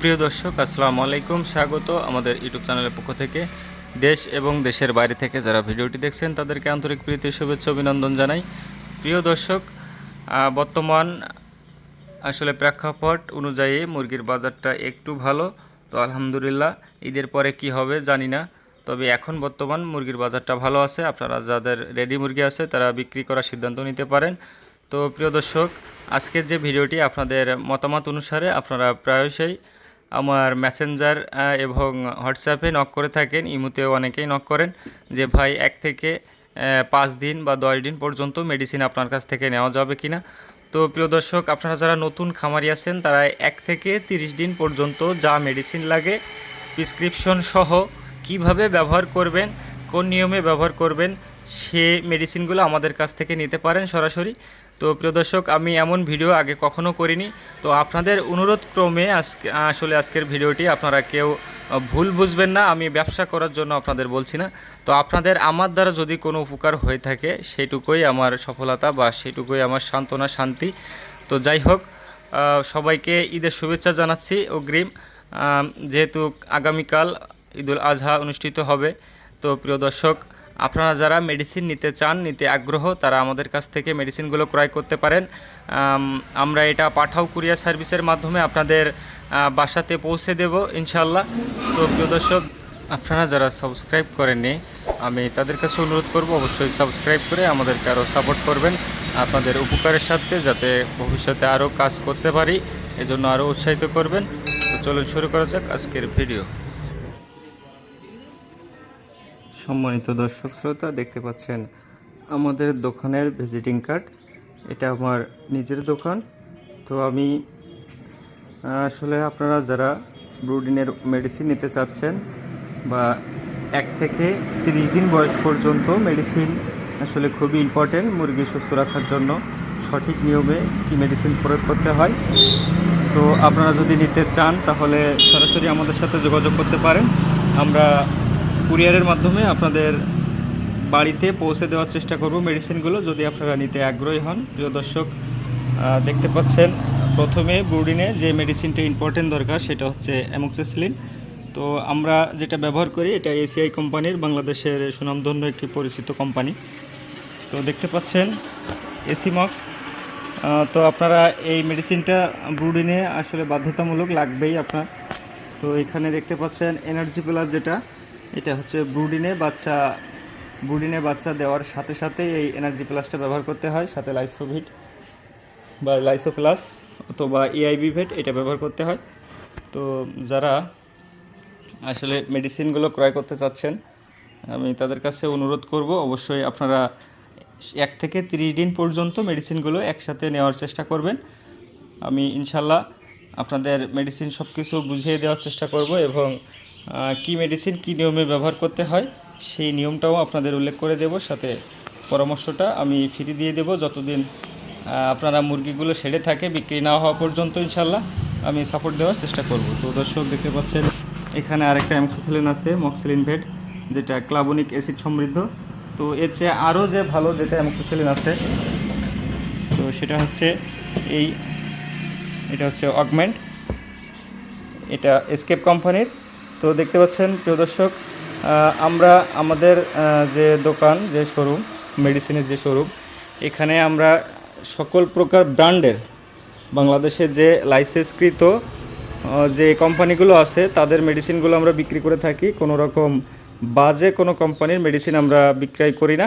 সুপ্রিয় দর্শক, আসসালামু আলাইকুম। স্বাগত আমাদের ইউটিউব চ্যানেলের পক্ষ থেকে। দেশ এবং দেশের বাইরে থেকে যারা ভিডিওটি দেখছেন, তাদেরকে আন্তরিক প্রীতি, শুভেচ্ছা, অভিনন্দন জানাই। প্রিয় দর্শক বর্তমান আসলে প্রেক্ষাপট অনুযায়ী মুরগির বাজারটা একটু ভালো। তো আলহামদুলিল্লাহ, ঈদের পরে কি হবে জানি না। তবে এখন বর্তমান মুরগির বাজারটা ভালো আছে। আপনারা যাদের রেডি মুরগি আছে, তারা বিক্রি করার সিদ্ধান্ত নিতে পারেন। তো প্রিয় দর্শক, আজকের যে ভিডিওটি, আপনাদের মতামত অনুসারে আপনারা প্রায়শই আমার মেসেঞ্জার এবং হোয়াটসঅ্যাপে নক করে থাকেন। ইমুতেও অনেকেই নক করেন যে, ভাই, এক থেকে পাঁচ দিন বা দশ দিন পর্যন্ত মেডিসিন আপনার কাছ থেকে নেওয়া যাবে কি না তো প্রিয় দর্শক, আপনারা যারা নতুন খামারি আছেন, তারা এক থেকে তিরিশ দিন পর্যন্ত যা মেডিসিন লাগে প্রেসক্রিপশন সহ কীভাবে ব্যবহার করবেন, কোন নিয়মে ব্যবহার করবেন, সে মেডিসিনগুলো আমাদের কাছ থেকে নিতে পারেন সরাসরি। তো প্রিয় দর্শক, আমি এমন ভিডিও আগে কখনো করিনি। তো আপনাদের অনুরোধ ক্রমে আজকে, আসলে আজকের ভিডিওটি আপনারা কেউ ভুল বুঝবেন না, আমি ব্যবসা করার জন্য আপনাদের বলছি না। তো আপনাদের, আমার দ্বারা যদি কোনো উপকার হয়ে থাকে সেইটুকুই আমার সফলতা বা সেইটুকুই আমার সান্ত্বনা, শান্তি। তো যাই হোক সবাইকে ঈদের শুভেচ্ছা জানাচ্ছি অগ্রিম। যেহেতু আগামীকাল ঈদুল আজহা অনুষ্ঠিত হবে, তো প্রিয় দর্শক আপনারা যারা মেডিসিন নিতে চান, নিতে আগ্রহ, তারা আমাদের কাছ থেকে মেডিসিনগুলো ক্রয় করতে পারেন। আমরা এটা পাঠাও কুরিয়ার সার্ভিসের মাধ্যমে আপনাদের বাসাতে পৌঁছে দেব ইনশাল্লাহ তো প্রিয় দর্শক, আপনারা যারা সাবস্ক্রাইব করেননি, আমি তাদের কাছে অনুরোধ করব, অবশ্যই সাবস্ক্রাইব করে আমাদেরকে আরও সাপোর্ট করবেন, আপনাদের উপকারের সাথে যাতে ভবিষ্যতে আরও কাজ করতে পারি, এজন্য আরও উৎসাহিত করবেন। তো চলুন শুরু করা যাক আজকের ভিডিও সম্মানিত দর্শক শ্রোতা, দেখতে পাচ্ছেন আমাদের দোকানের ভিজিটিং কার্ড। এটা আমার নিজের দোকান। তো আমি, আসলে আপনারা যারা ব্রুডিনের মেডিসিন নিতে চাচ্ছেন বা এক থেকে তিরিশ দিন বয়স পর্যন্ত মেডিসিন আসলে খুবই ইম্পর্টেন্ট মুরগি সুস্থ রাখার জন্য সঠিক নিয়মে কি মেডিসিন প্রয়োগ করতে হয়। তো আপনারা যদি নিতে চান তাহলে সরাসরি আমাদের সাথে যোগাযোগ করতে পারেন। আমরা কুরিয়ারের মাধ্যমে আপনাদের বাড়িতে পৌঁছে দেওয়ার চেষ্টা করব মেডিসিনগুলো, যদি আপনারা নিতে আগ্রহী হন। প্রিয় দর্শক দেখতে পাচ্ছেন, প্রথমে ব্রুডিনে যে মেডিসিনটা ইম্পর্টেন্ট দরকার, সেটা হচ্ছে অ্যামোক্সিসিলিন। তো আমরা যেটা ব্যবহার করি, এটা এসিআই কোম্পানির, বাংলাদেশের সুনামধন্য একটি পরিচিত কোম্পানি। তো দেখতে পাচ্ছেন, এসিমক্স। তো আপনারা এই মেডিসিনটা ব্রুডিনে আসলে বাধ্যতামূলক লাগবেই আপনার। তো এখানে দেখতে পাচ্ছেন, এনার্জি প্লাস যেটা এটা হচ্ছে ব্রুডিনে বাচ্চা ব্রুডিনে বাচ্চা দেওয়ার সাথে সাথে এই এনার্জি প্লাসটা ব্যবহার করতে হয়, সাথে লাইসোভিট বা লাইসো প্লাস অথবা এআইবি ভেট এটা ব্যবহার করতে হয়। তো যারা আসলে মেডিসিনগুলো ক্রয় করতে চাচ্ছেন, আমি তাদের কাছে অনুরোধ করব, অবশ্যই আপনারা এক থেকে তিরিশ দিন পর্যন্ত মেডিসিনগুলো একসাথে নেওয়ার চেষ্টা করবেন। আমি ইনশাল্লাহ আপনাদের মেডিসিন সব কিছু বুঝিয়ে দেওয়ার চেষ্টা করব এবং কি মেডিসিন কি নিয়মে ব্যবহার করতে হয়, সেই নিয়মটাও আপনাদের উল্লেখ করে দেব। সাথে পরামর্শটা আমি ফ্রি দিয়ে দেব। যতদিন আপনারা মুরগিগুলো সেরে থাকে, বিক্রি না হওয়া পর্যন্ত ইনশাল্লাহ আমি সাপোর্ট দেওয়ার চেষ্টা করব। তো দর্শক, দেখতে পাচ্ছেন, এখানে আরেকটা অ্যামক্সিসিলিন আছে মক্সিলিন ভেট যেটা ক্লাবনিক অ্যাসিড সমৃদ্ধ। তো এর চেয়ে আরও যে ভালো যেটা অ্যামক্সিসিলিন আছে, তো সেটা হচ্ছে এই, এটা হচ্ছে অগমেন্ট এটা এসকেপ কোম্পানির তো দেখতে পাচ্ছেন, প্রিয় দর্শক আমরা আমাদের যে দোকান, যে শোরুম মেডিসিনের যে শোরুম এখানে আমরা সকল প্রকার ব্র্যান্ডের, বাংলাদেশে যে লাইসেন্সকৃত যে কোম্পানিগুলো আছে, তাদের মেডিসিনগুলো আমরা বিক্রি করে থাকি। কোনো রকম বাজে কোনো কোম্পানির মেডিসিন আমরা বিক্রয় করি না।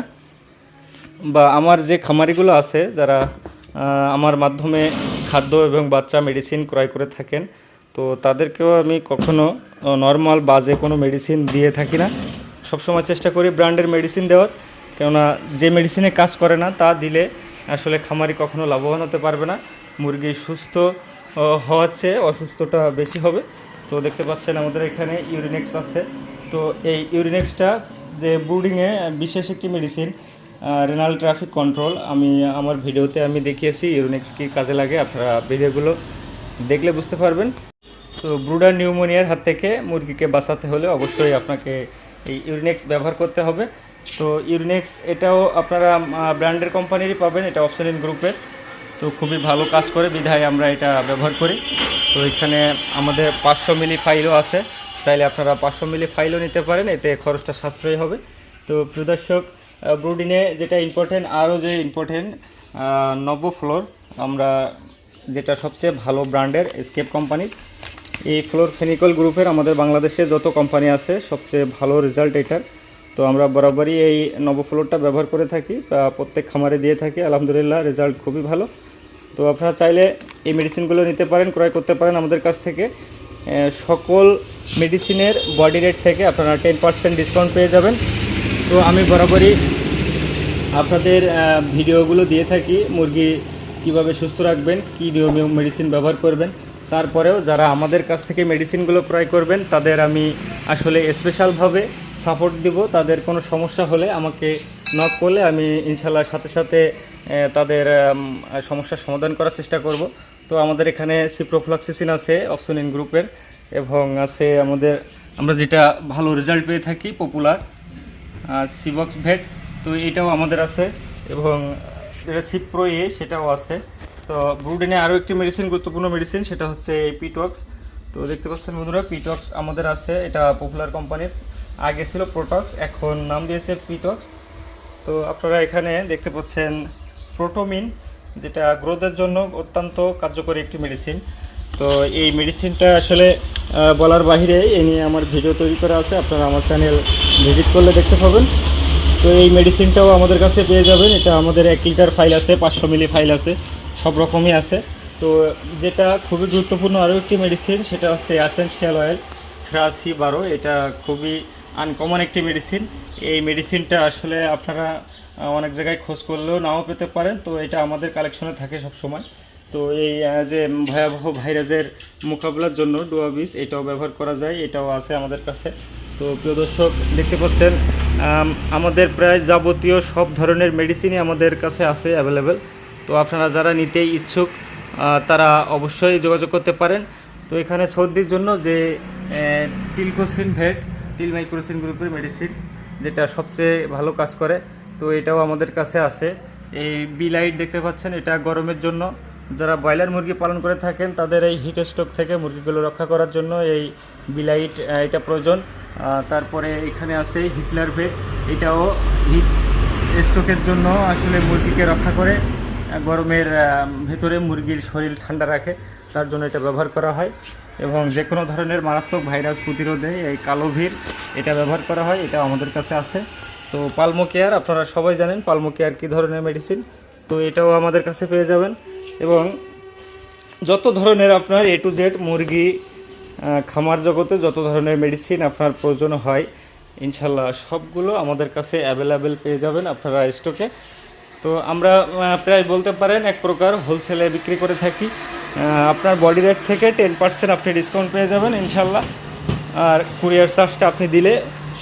বা আমার যে খামারিগুলো আছে, যারা আমার মাধ্যমে খাদ্য এবং বাচ্চা মেডিসিন ক্রয় করে থাকেন তো তাদেরকেও আমি কখনো নর্মাল বাজে কোনো মেডিসিন দিয়ে থাকি না। সবসময় চেষ্টা করি ব্র্যান্ডের মেডিসিন দেওয়ার, কেননা যে মেডিসিনে কাজ করে না, তা দিলে আসলে খামারি কখনো লাভবান হতে পারবে না। মুরগি সুস্থ হওয়ার চেয়ে অসুস্থটা বেশি হবে। তো দেখতে পাচ্ছেন আমাদের এখানে ইউরিনেক্স আছে। তো এই ইউরিনেক্সটা যে ব্রুডিংয়ে বিশেষ একটি মেডিসিন রেনাল ট্রাফিক কন্ট্রোল আমি আমার ভিডিওতে আমি দেখিয়েছি ইউরিনেক্স কী কাজে লাগে। আপনারা ভিডিওগুলো দেখলে বুঝতে পারবেন। তো ব্রুডার নিউমোনিয়ার হাত থেকে মুরগিকে বাঁচাতে হলে অবশ্যই আপনাকে এই ইউরিনেক্স ব্যবহার করতে হবে। তো ইউরিনেক্স এটাও আপনারা ব্র্যান্ডের কোম্পানিরই পাবেন, এটা অপশনিন গ্রুপের। তো খুবই ভালো কাজ করে বিধায় আমরা এটা ব্যবহার করি। তো এখানে আমাদের পাঁচশো মিলি ফাইলও আছে। চাইলে আপনারা পাঁচশো মিলি ফাইলও নিতে পারেন, এতে খরচটা সাশ্রয়ী হবে। তো প্রদর্শক ব্রুডিনে যেটা ইম্পর্টেন্ট আরও যে ইম্পর্টেন্ট নব্য ফ্লোর আমরা যেটা সবচেয়ে ভালো ব্র্যান্ডের স্কেপ কোম্পানির এই ফ্লোর ফেনিকল গ্রুপের আমাদের বাংলাদেশে যত কোম্পানি আছে, সবচেয়ে ভালো রেজাল্ট এটার। তো আমরা বরাবরই এই নবফ্লোরটা ব্যবহার করে থাকি প্রত্যেক খামারে দিয়ে থাকি। আলহামদুলিল্লাহ রেজাল্ট খুবই ভালো। তো আপনারা চাইলে এই মেডিসিনগুলো নিতে পারেন, ক্রয় করতে পারেন আমাদের কাছ থেকে। সকল মেডিসিনের বডি রেট থেকে আপনারা টেন পার্সেন্ট ডিসকাউন্ট পেয়ে যাবেন। তো আমি বরাবরই আপনাদের ভিডিওগুলো দিয়ে থাকি। মুরগি কীভাবে সুস্থ রাখবেন, কী নিয়মীয় মেডিসিন ব্যবহার করবেন। তারপরেও যারা আমাদের কাছ থেকে মেডিসিনগুলো ক্রয় করবেন, তাদের আমি আসলে স্পেশালভাবে সাপোর্ট দিব। তাদের কোনো সমস্যা হলে আমাকে নক করলে আমি ইনশাল্লাহ সাথে সাথে তাদের সমস্যার সমাধান করার চেষ্টা করব। তো আমাদের এখানে সিপ্রোফ্লাক্সিসিন আছে অপশনিন গ্রুপের এবং আছে আমাদের, আমরা যেটা ভালো রেজাল্ট পেয়ে থাকি পপুলার সিবক্স ভেট তো এটাও আমাদের আছে, এবং যেটা সিপ্রো এ সেটাও আছে। তো ব্রুডেনে আরও একটি মেডিসিন গুরুত্বপূর্ণ মেডিসিন সেটা হচ্ছে এই পিটক্স তো দেখতে পাচ্ছেন বন্ধুরা পিটক্স আমাদের আছে, এটা পপুলার কোম্পানির আগে ছিল প্রোটক্স এখন নাম দিয়েছে পিটক্স তো আপনারা এখানে দেখতে পাচ্ছেন প্রোটোমিন যেটা গ্রোথের জন্য অত্যন্ত কার্যকরী একটি মেডিসিন তো এই মেডিসিনটা আসলে বলার বাহিরে এই নিয়ে আমার ভিডিও তৈরি করা আছে, আপনারা আমার চ্যানেল ভিজিট করলে দেখতে পাবেন। তো এই মেডিসিনটাও আমাদের কাছে পেয়ে যাবেন, এটা আমাদের এক লিটার ফাইল আছে, পাঁচশো মিলি ফাইল আছে। সব রকমই আছে। তো যেটা খুবই গুরুত্বপূর্ণ আরও একটি মেডিসিন সেটা হচ্ছে অ্যাসেনশিয়াল অয়েল ফ্রাসি বারো। এটা খুবই আনকমন একটি মেডিসিন এই মেডিসিনটা আসলে আপনারা অনেক জায়গায় খোঁজ করলেও নাও পেতে পারেন। তো এটা আমাদের কালেকশনে থাকে সব সময় তো এই যে ভয়াবহ ভাইরাসের মোকাবিলার জন্য ডুয়াবিস এটাও ব্যবহার করা যায়। এটাও আছে আমাদের কাছে। তো প্রিয় দর্শক, দেখতে পাচ্ছেন আমাদের প্রায় যাবতীয় সব ধরনের মেডিসিনই আমাদের কাছে আছে অ্যাভেলেবেল তো আপনারা যারা নিতে ইচ্ছুক তারা অবশ্যই যোগাযোগ করতে পারেন। তো এখানে সর্দির জন্য যে টিলকোসিন ভেট, টিল মাইক্রোসিন গ্রুপের মেডিসিন, যেটা সবচেয়ে ভালো কাজ করে, তো এটাও আমাদের কাছে আছে। এই বিলাইট দেখতে পাচ্ছেন, এটা গরমের জন্য। যারা ব্রয়লার মুরগি পালন করে থাকেন, তাদের এই হিট স্ট্রোক থেকে মুরগিগুলো রক্ষা করার জন্য এই বিলাইট এটা প্রয়োজন। তারপরে এখানে আছে হিটলার ভেট, এটাও হিট স্ট্রোকের জন্য আসলে মুরগিকে রক্ষা করে। গরমের ভেতরে মুরগির শরীর ঠান্ডা রাখে, তার জন্য এটা ব্যবহার করা হয়। এবং যে কোনো ধরনের মারাত্মক ভাইরাস প্রতিরোধে এই কালো ভির এটা ব্যবহার করা হয়, এটা আমাদের কাছে আছে। তো পালমো কেয়ার, আপনারা সবাই জানেন পালমো কেয়ার কী ধরনের মেডিসিন? তো এটাও আমাদের কাছে পেয়ে যাবেন। এবং যত ধরনের আপনার এ টু জেড মুরগি খামার জগতে যত ধরনের মেডিসিন আপনার প্রয়োজন হয়, ইনশাল্লাহ সবগুলো আমাদের কাছে অ্যাভেলেবেল পেয়ে যাবেন আপনারা স্টকে তো আমরা প্রায় বলতে পারেন এক প্রকার হোলসেলে বিক্রি করে থাকি। আপনার বডি রেট থেকে টেন পার্সেন্ট আপনি ডিসকাউন্ট পেয়ে যাবেন ইনশাল্লাহ আর কুরিয়ার চার্জটা আপনি দিলে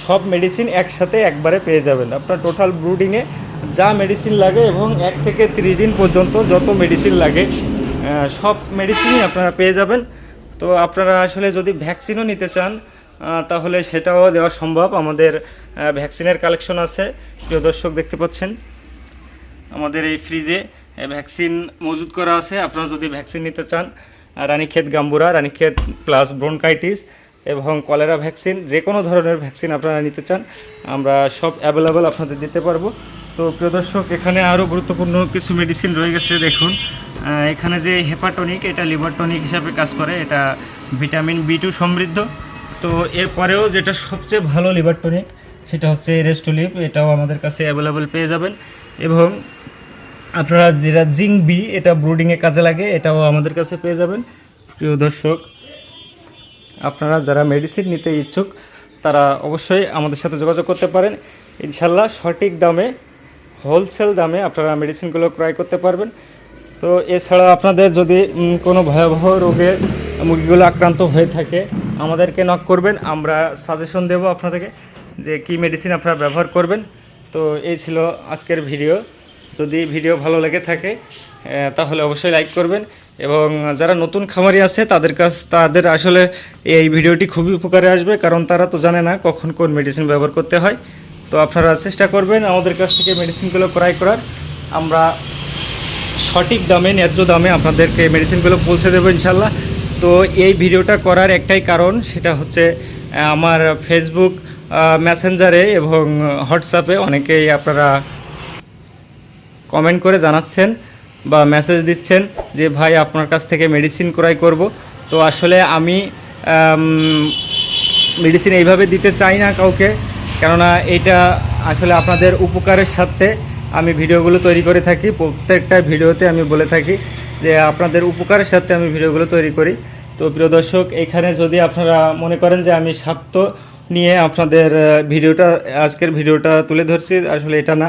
সব মেডিসিন একসাথে একবারে পেয়ে যাবেন। আপনার টোটাল ব্রুডিংয়ে যা মেডিসিন লাগে এবং এক থেকে ত্রিশ দিন পর্যন্ত যত মেডিসিন লাগে সব মেডিসিনই আপনারা পেয়ে যাবেন। তো আপনারা আসলে যদি ভ্যাকসিনও নিতে চান তাহলে সেটাও দেওয়া সম্ভব। আমাদের ভ্যাকসিনের কালেকশন আছে। প্রিয় দর্শক দেখতে পাচ্ছেন। আমাদের এই ফ্রিজে ভ্যাকসিন মজুদ করা আছে। আপনারা যদি ভ্যাকসিন নিতে চান Ranikhet Gumboro Ranikhet plus bronchitis এবং কলেরা ভ্যাকসিন যে কোনো ধরনের ভ্যাকসিন আপনারা নিতে চান, আমরা সব অ্যাভেলেবেল আপনাদের দিতে পারব। তো প্রিয় দর্শক, এখানে আরও গুরুত্বপূর্ণ কিছু মেডিসিন রয়ে গেছে, দেখুন। এখানে যে হেপাটনিক এটা লিভার টনিক হিসাবে কাজ করে। এটা ভিটামিন বি টু সমৃদ্ধ। তো এরপরেও যেটা সবচেয়ে ভালো লিভার টনিক সেটা হচ্ছে রেস্টোলিভ এটাও আমাদের কাছে অ্যাভেলেবেল পেয়ে যাবেন। এবং আপনারা যেটা জিঙ্ক বি এটা ব্রুডিংয়ে কাজে লাগে, এটাও আমাদের কাছে পেয়ে যাবেন। প্রিয় দর্শক, আপনারা যারা মেডিসিন নিতে ইচ্ছুক, তারা অবশ্যই আমাদের সাথে যোগাযোগ করতে পারেন। ইনশাল্লাহ সঠিক দামে হোলসেল দামে আপনারা মেডিসিনগুলো ক্রয় করতে পারবেন। তো এছাড়া আপনাদের যদি কোনো ভয়াবহ রোগে মুরগিগুলো আক্রান্ত হয়ে থাকে, আমাদেরকে নক করবেন। আমরা সাজেশন দেব আপনাদেরকে। যে কি মেডিসিন আপনারা ব্যবহার করবেন। তো এই ছিল আজকের ভিডিও যদি ভিডিও ভালো লেগে থাকে তাহলে অবশ্যই লাইক করবেন এবং যারা নতুন খামারি আছে, তাদের কাছ, তাদের আসলে এই ভিডিওটি খুবই উপকারে আসবে, কারণ তারা তো জানে না কখন কোন মেডিসিন ব্যবহার করতে হয়। তো আপনারা চেষ্টা করবেন আমাদের কাছ থেকে মেডিসিনগুলো ক্রয় করার। আমরা সঠিক দামে, ন্যায্য দামে আপনাদেরকে মেডিসিনগুলো পৌঁছে দেবো ইনশাল্লাহ। তো এই ভিডিওটা করার একটাই কারণ, সেটা হচ্ছে আমার ফেসবুক মেসেঞ্জারে এবং হোয়াটসঅ্যাপে অনেকেই আপনারা কমেন্ট করে জানাচ্ছেন বা মেসেজ দিচ্ছেন যে, ভাই, আপনার কাছ থেকে মেডিসিন ক্রয় করব। তো আসলে আমি মেডিসিন এইভাবে দিতে চাই না কাউকে, কেননা এটা আসলে আপনাদের উপকারের সাথে আমি ভিডিওগুলো তৈরি করে থাকি। প্রত্যেকটা ভিডিওতে আমি বলে থাকি যে, আপনাদের উপকারের সাথে আমি ভিডিওগুলো তৈরি করি। তো প্রিয় দর্শক, এখানে যদি আপনারা মনে করেন যে, আমি স্বার্থ নিয়ে আপনাদের ভিডিওটা, আজকের ভিডিওটা তুলে ধরছি। আসলে এটা না,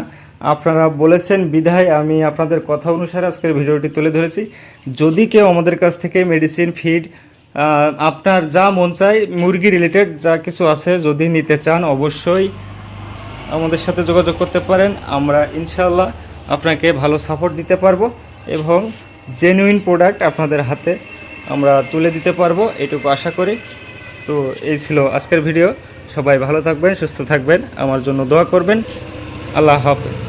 আপনারা বলেছেন বিধায় আমি আপনাদের কথা অনুসারে আজকের ভিডিওটি তুলে ধরেছি। যদি কেউ আমাদের কাছ থেকে মেডিসিন ফিড আপনার যা মন চায়, মুরগি রিলেটেড যা কিছু আছে যদি নিতে চান, অবশ্যই আমাদের সাথে যোগাযোগ করতে পারেন। আমরা ইনশাল্লাহ আপনাকে ভালো সাপোর্ট দিতে পারব এবং জেনুইন প্রোডাক্ট আপনাদের হাতে আমরা তুলে দিতে পারব। এটুকু আশা করি। তো এই ছিল আজকের ভিডিও। সবাই ভালো থাকবেন, সুস্থ থাকবেন। আমার জন্য দোয়া করবেন। আল্লাহ হাফেজ।